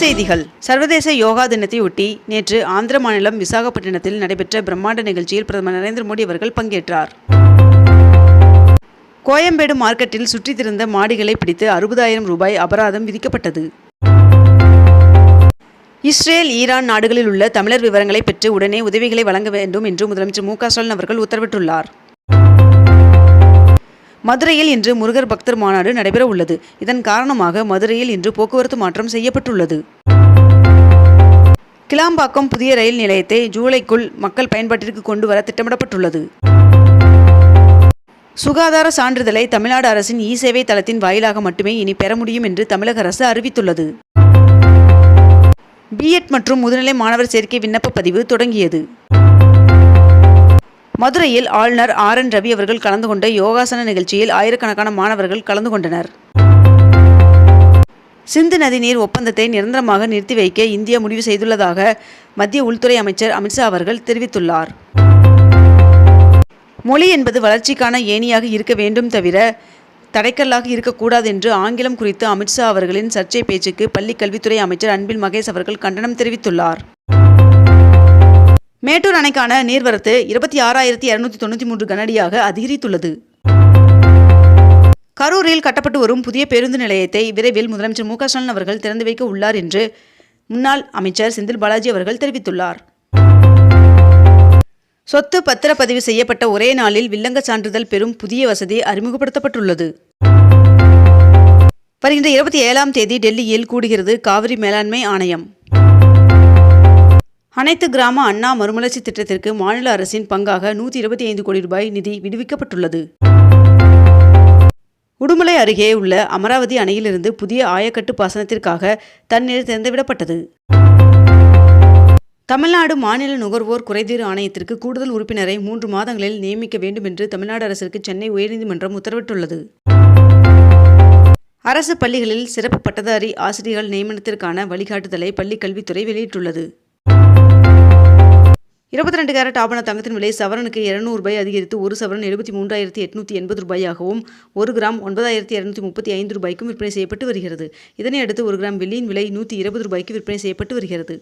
செய்திகள் சர்வதேச யோகா தினத்தையொட்டி நேற்று ஆந்திர மாநிலம் விசாகப்பட்டினத்தில் நடைபெற்ற பிரம்மாண்ட நிகழ்ச்சியில் பிரதமர் நரேந்திர மோடி அவர்கள் பங்கேற்றார். கோயம்பேடு மார்க்கெட்டில் சுற்றித் திரிந்த மாடிகளை பிடித்து அறுபதாயிரம் ரூபாய் அபராதம் விதிக்கப்பட்டது. இஸ்ரேல் ஈரான் நாடுகளில் உள்ள தமிழர் விவரங்களை பெற்று உடனே உதவிகளை வழங்க வேண்டும் என்று முதலமைச்சர் மு க ஸ்டாலின் அவர்கள் உத்தரவிட்டுள்ளார். மதுரையில் இன்று முருகர் பக்தர் மாநாடு நடைபெற உள்ளது. இதன் காரணமாக மதுரையில் இன்று போக்குவரத்து மாற்றம் செய்யப்பட்டுள்ளது. கிளாம்பாக்கம் புதிய ரயில் நிலையத்தை ஜூலைக்குள் மக்கள் பயன்பாட்டிற்கு கொண்டு வர திட்டமிடப்பட்டுள்ளது. சுகாதார சான்றிதழை தமிழ்நாடு அரசின் இ சேவை தளத்தின் வாயிலாக மட்டுமே இனி பெற முடியும் என்று தமிழக அரசு அறிவித்துள்ளது. பிஎட் மற்றும் முதுநிலை மாணவர் சேர்க்கை விண்ணப்ப பதிவு தொடங்கியது. மதுரையில் ஆளுநர் ஆர் என் ரவி அவர்கள் கலந்து கொண்ட யோகாசன நிகழ்ச்சியில் ஆயிரக்கணக்கான மாணவர்கள் கலந்து கொண்டனர். சிந்து நதிநீர் ஒப்பந்தத்தை நிரந்தரமாக நிறுத்தி வைக்க இந்தியா முடிவு செய்துள்ளதாக மத்திய உள்துறை அமைச்சர் அமித்ஷா அவர்கள் தெரிவித்துள்ளார். மொழி என்பது வளர்ச்சிக்கான ஏணியாக இருக்க வேண்டும் தவிர தடைக்கல்லாக இருக்கக்கூடாது என்று ஆங்கிலம் குறித்து அமித்ஷா அவர்களின் சர்ச்சை பேச்சுக்கு பள்ளிக் கல்வித்துறை அமைச்சர் அன்பில் மகேஷ் அவர்கள் கண்டனம் தெரிவித்துள்ளார். மேட்டூர் அணைக்கான நீர்வரத்து இருபத்தி ஆறாயிரத்தி இருநூத்தி தொண்ணூற்றி மூன்று கனடியாக அதிகரித்துள்ளது. கரூரில் கட்டப்பட்டு வரும் புதிய பேருந்து நிலையத்தை விரைவில் முதலமைச்சர் மு ஸ்டாலின் அவர்கள் திறந்து வைக்க உள்ளார் என்று முன்னாள் அமைச்சர் செந்தில் பாலாஜி அவர்கள் தெரிவித்துள்ளார். சொத்து பத்திரப்பதிவு செய்யப்பட்ட ஒரே நாளில் வில்லங்க சான்றிதழ் பெறும் புதிய வசதி அறிமுகப்படுத்தப்பட்டுள்ளது. வருகின்ற இருபத்தி ஏழாம் தேதி டெல்லியில் கூடுகிறது காவிரி மேலாண்மை ஆணையம். அனைத்து கிராம அண்ணா மறுமலர்ச்சி திட்டத்திற்கு மாநில அரசின் பங்காக நூற்றி இருபத்தி ஐந்து கோடி ரூபாய் நிதி விடுவிக்கப்பட்டுள்ளது. உடுமலை அருகே உள்ள அமராவதி அணையிலிருந்து புதிய ஆயக்கட்டு பாசனத்திற்காக தண்ணீர் திறந்துவிடப்பட்டது. தமிழ்நாடு மாநில நுகர்வோர் குறைதீர் ஆணையத்திற்கு கூடுதல் உறுப்பினரை மூன்று மாதங்களில் நியமிக்க வேண்டும் என்று தமிழ்நாடு அரசிற்கு சென்னை உயர்நீதிமன்றம் உத்தரவிட்டுள்ளது. அரசு பள்ளிகளில் சிறப்பு பட்டதாரி ஆசிரியர்கள் நியமனத்திற்கான வழிகாட்டுதலை பள்ளிக் கல்வித்துறை வெளியிட்டுள்ளது. இருபத்தி ரெண்டு கேரட் ஆபண தங்கத்தின் விலை சவரனுக்கு இருநூறு ரூபாய் அதிகரித்து ஒரு சவரன் எழுபத்தி மூன்றாயிரத்தி எட்நூற்றி எண்பது ரூபாயாகவும் ஒரு கிராம் ஒன்பதாயிரத்தி இரநூத்தி முப்பத்தி ஐந்து ரூபாய்க்கும் விற்பனை செய்யப்பட்டு வருகிறது. இதனை அடுத்து ஒரு கிராம் வெள்ளியின் விலை நூற்றி இருபது ரூபாய்க்கு விற்பனை செய்யப்பட்டு வருகிறது.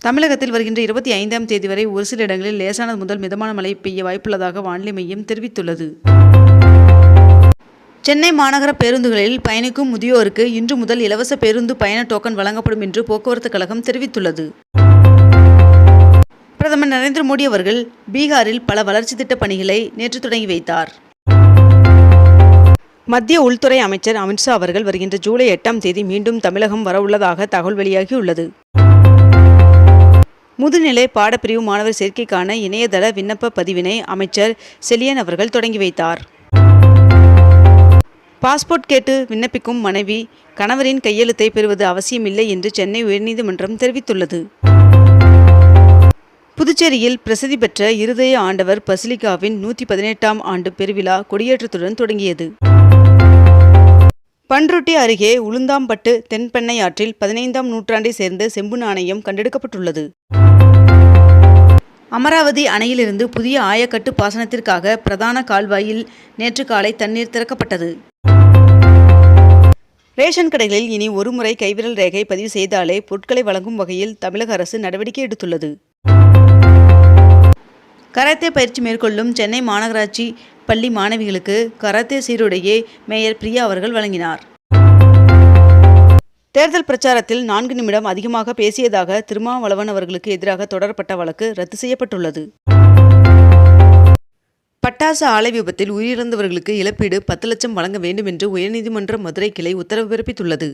தமிழகத்தில் வருகின்ற இருபத்தி ஐந்தாம் தேதி வரை ஒரு சில இடங்களில் லேசானது முதல் மிதமான மழை பெய்ய வாய்ப்புள்ளதாக வானிலை மையம் தெரிவித்துள்ளது. சென்னை மாநகர பேருந்துகளில் பயணிக்கும் முதியோருக்கு இன்று முதல் இலவச பேருந்து பயண டோக்கன் வழங்கப்படும் என்று போக்குவரத்து கழகம் தெரிவித்துள்ளது. பிரதமர் நரேந்திர மோடி அவர்கள் பீகாரில் பல வளர்ச்சி திட்ட பணிகளை நேற்று தொடங்கி வைத்தார். மத்திய உள்துறை அமைச்சர் அமித்ஷா அவர்கள் வருகின்ற ஜூலை எட்டாம் தேதி மீண்டும் தமிழகம் வரவுள்ளதாக தகவல் வெளியாகியுள்ளது. முதுநிலை பாடப்பிரிவு மாணவர் சேர்க்கைக்கான இணையதள விண்ணப்ப பதிவினை அமைச்சர் செலியன் அவர்கள் தொடங்கி வைத்தார். பாஸ்போர்ட் கேட்டு விண்ணப்பிக்கும் மனைவி கணவரின் கையெழுத்தை பெறுவது அவசியமில்லை என்று சென்னை உயர்நீதிமன்றம் தெரிவித்துள்ளது. புதுச்சேரியில் பிரசித்தி பெற்ற இருதய ஆண்டவர் பசிலிகாவின் நூற்றி பதினெட்டாம் ஆண்டு பெருவிழா கொடியேற்றத்துடன் தொடங்கியது. பன்ருட்டி அருகே உளுந்தாம்பட்டு தென்பெண்ணை ஆற்றில் பதினைந்தாம் நூற்றாண்டை சேர்ந்த செம்பு நாணயம் கண்டெடுக்கப்பட்டுள்ளது. அமராவதி அணையிலிருந்து புதிய ஆயக்கட்டு பாசனத்திற்காக பிரதான கால்வாயில் நேற்று காலை தண்ணீர் திறக்கப்பட்டது. ரேஷன் கடைகளில் இனி ஒருமுறை கைவிரல் ரேகை பதிவு செய்தாலே பொருட்களை வழங்கும் வகையில் தமிழக அரசு நடவடிக்கை எடுத்துள்ளது. கராத்தே பயிற்சி மேற்கொள்ளும் சென்னை மாநகராட்சி பள்ளி மாணவிகளுக்கு கராத்தே சீருடையை மேயர் பிரியா அவர்கள் வழங்கினார். தேர்தல் பிரச்சாரத்தில் நான்கு நிமிடம் அதிகமாக பேசியதாக திருமாவளவன் அவர்களுக்கு எதிராக தொடரப்பட்ட வழக்கு ரத்து செய்யப்பட்டுள்ளது. பட்டாசு ஆலை விபத்தில் உயிரிழந்தவர்களுக்கு இழப்பீடு பத்து லட்சம் வழங்க வேண்டும் என்று உயர்நீதிமன்ற மதுரை கிளை உத்தரவு பிறப்பித்துள்ளது.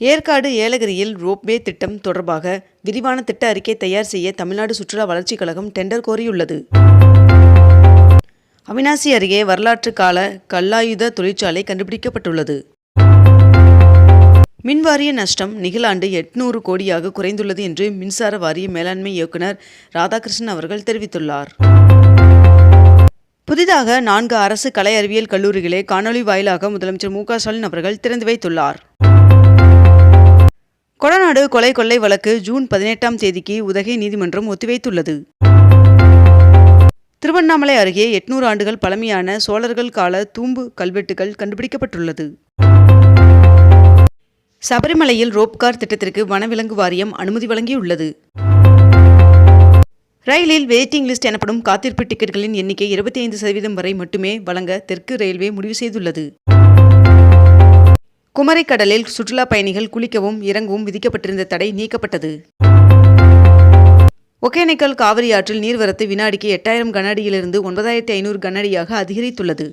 ஏற்காடு ஏலகிரியில் ரோப்வே திட்டம் தொடர்பாக விரிவான திட்ட அறிக்கை தயார் செய்ய தமிழ்நாடு சுற்றுலா வளர்ச்சிக் கழகம் டெண்டர் கோரியுள்ளது. அவினாசி அருகே வரலாற்று கால கல்லாயுத தொழிற்சாலை கண்டுபிடிக்கப்பட்டுள்ளது. மின்வாரிய நஷ்டம் நிகழாண்டு எட்நூறு கோடியாக குறைந்துள்ளது என்று மின்சார வாரிய மேலாண்மை இயக்குனர் ராதாகிருஷ்ணன் அவர்கள் தெரிவித்துள்ளார். புதிதாக நான்கு அரசு கலை அறிவியல் கல்லூரிகளை காணொலி வாயிலாக முதலமைச்சர் மு க ஸ்டாலின் அவர்கள் திறந்து வைத்துள்ளார். கொடநாடு கொலை கொள்ளை வழக்கு ஜூன் பதினெட்டாம் தேதிக்கு உதகை நீதிமன்றம் ஒத்திவைத்துள்ளது. திருவண்ணாமலை அருகே எட்நூறு ஆண்டுகள் பழமையான சோழர்கள் கால தூம்பு கல்வெட்டுகள் கண்டுபிடிக்கப்பட்டுள்ளது. சபரிமலையில் ரோப்கார் திட்டத்திற்கு வனவிலங்கு வாரியம் அனுமதி வழங்கியுள்ளது. ரயிலில் வெயிட்டிங் லிஸ்ட் எனப்படும் காத்திருப்பு டிக்கெட்டுகளின் எண்ணிக்கை இருபத்தி ஐந்து சதவீதம் வரை மட்டுமே வழங்க தெற்கு ரயில்வே முடிவு செய்துள்ளது. குமரிக்கடலில் சுற்றுலா பயணிகள் குளிக்கவும் இறங்கவும் விதிக்கப்பட்டிருந்த தடை நீக்கப்பட்டது. ஒகேனக்கல் காவிரி ஆற்றில் நீர்வரத்து வினாடிக்கு எட்டாயிரம் கனஅடியிலிருந்து ஒன்பதாயிரத்தி ஐநூறு கனஅடியாக அதிகரித்துள்ளது.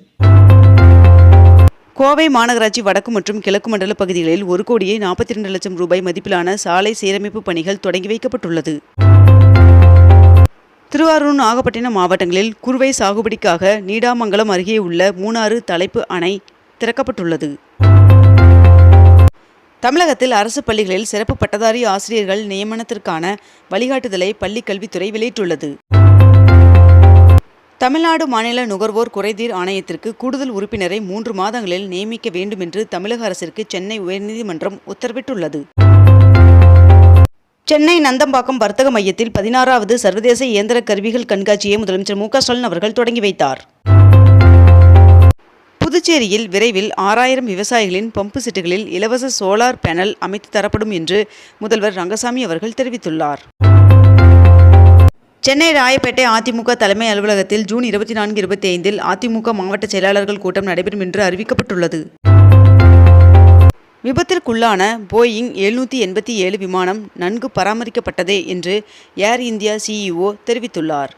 கோவை மாநகராட்சி வடக்கு மற்றும் கிழக்கு மண்டல பகுதிகளில் ஒரு கோடியே நாற்பத்தி இரண்டு லட்சம் ரூபாய் மதிப்பிலான சாலை சீரமைப்பு பணிகள் தொடங்கி வைக்கப்பட்டுள்ளது. திருவாரூர் நாகப்பட்டினம் மாவட்டங்களில் குறுவை சாகுபடிக்காக நீடாமங்கலம் அருகே உள்ள மூணாறு தலைப்பு அணை திறக்கப்பட்டுள்ளது. தமிழகத்தில் அரசு பள்ளிகளில் சிறப்பு பட்டதாரி ஆசிரியர்கள் நியமனத்திற்கான வழிகாட்டுதலை பள்ளிக் கல்வித்துறை வெளியிட்டுள்ளது. தமிழ்நாடு மாநில நுகர்வோர் குறைதீர் ஆணையத்திற்கு கூடுதல் உறுப்பினரை மூன்று மாதங்களில் நியமிக்க வேண்டும் என்று தமிழக அரசிற்கு சென்னை உயர்நீதிமன்றம் உத்தரவிட்டுள்ளது. சென்னை நந்தம்பாக்கம் வர்த்தக மையத்தில் பதினாறாவது சர்வதேச இயந்திர கருவிகள் கண்காட்சியை முதலமைச்சர் மு க ஸ்டாலின் அவர்கள் தொடங்கி வைத்தார். புதுச்சேரியில் விரைவில் ஆறாயிரம் விவசாயிகளின் பம்பு செட்டுகளில் இலவச சோலார் பேனல் அமைத்து தரப்படும் என்று முதல்வர் ரங்கசாமி அவர்கள் தெரிவித்துள்ளார். சென்னை ராயப்பேட்டை அதிமுக தலைமை அலுவலகத்தில் ஜூன் இருபத்தி நான்கு இருபத்தி ஐந்தில் அதிமுக மாவட்ட செயலாளர்கள் கூட்டம் நடைபெறும் என்று அறிவிக்கப்பட்டுள்ளது. விபத்திற்குள்ளான போயிங் எழுநூற்றி எண்பத்தி ஏழு விமானம் நன்கு பராமரிக்கப்பட்டதே என்று ஏர் இந்தியா சிஇஓ தெரிவித்துள்ளார்.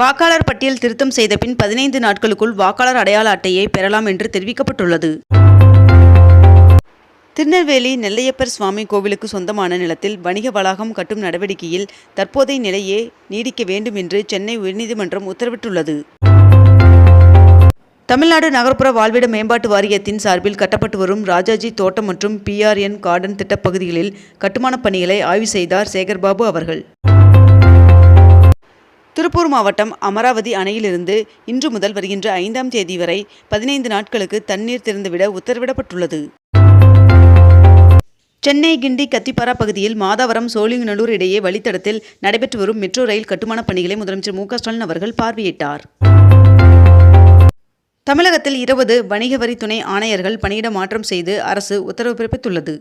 வாக்காளர் பட்டியல் திருத்தம் செய்த பின் பதினைந்து நாட்களுக்குள் வாக்காளர் அடையாள அட்டையை பெறலாம் என்று தெரிவிக்கப்பட்டுள்ளது. திருநெல்வேலி நெல்லையப்பர் சுவாமி கோவிலுக்கு சொந்தமான நிலத்தில் வணிக வளாகம் கட்டும் நடவடிக்கையில் தற்போதைய நிலையே நீடிக்க வேண்டும் என்று சென்னை உயர்நீதிமன்றம் உத்தரவிட்டுள்ளது. தமிழ்நாடு நகர்ப்புற வாழ்விட மேம்பாட்டு வாரியத்தின் சார்பில் கட்டப்பட்டு வரும் ராஜாஜி தோட்டம் மற்றும் பிஆர்என் கார்டன் திட்டப் பகுதிகளில் கட்டுமானப் பணிகளை ஆய்வு செய்தார் சேகர்பாபு அவர்கள். திருப்பூர் மாவட்டம் அமராவதி அணையிலிருந்து இன்று முதல் வருகின்ற ஐந்தாம் தேதி வரை பதினைந்து நாட்களுக்கு தண்ணீர் திறந்துவிட உத்தரவிடப்பட்டுள்ளது. சென்னை கிண்டி கத்திப்பாரா பகுதியில் மாதாவரம் சோழிங்கநல்லூர் இடையே வழித்தடத்தில் நடைபெற்று வரும் மெட்ரோ ரயில் கட்டுமானப் பணிகளை முதலமைச்சர் மு ஸ்டாலின் அவர்கள் பார்வையிட்டார். தமிழகத்தில் இருபது வணிக வரி துணை ஆணையர்கள் பணியிட மாற்றம் செய்து அரசு உத்தரவு பிறப்பித்துள்ளது.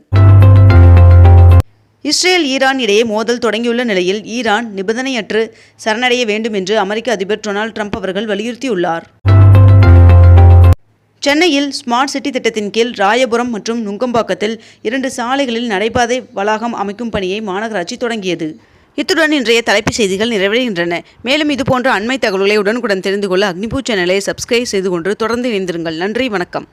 இஸ்ரேல் ஈரான் இடையே மோதல் தொடங்கியுள்ள நிலையில் ஈரான் நிபந்தனையற்று சரணடைய வேண்டும் என்று அமெரிக்க அதிபர் டொனால்ட் ட்ரம்ப் அவர்கள் வலியுறுத்தியுள்ளார். சென்னையில் ஸ்மார்ட் சிட்டி திட்டத்தின் கீழ் ராயபுரம் மற்றும் நுங்கம்பாக்கத்தில் இரண்டு சாலைகளில் நடைபாதை வளாகம் அமைக்கும் பணியை மாநகராட்சி தொடங்கியது. இத்துடன் இன்றைய தலைப்புச் செய்திகள் நிறைவடைகின்றன. மேலும் இதுபோன்ற அண்மை தகவல்களை உடனுக்குடன் தெரிந்து கொள்ள அக்னிபூ சேனலை சப்ஸ்கிரைப் செய்து கொண்டு தொடர்ந்து இணைந்திருங்கள். நன்றி வணக்கம்.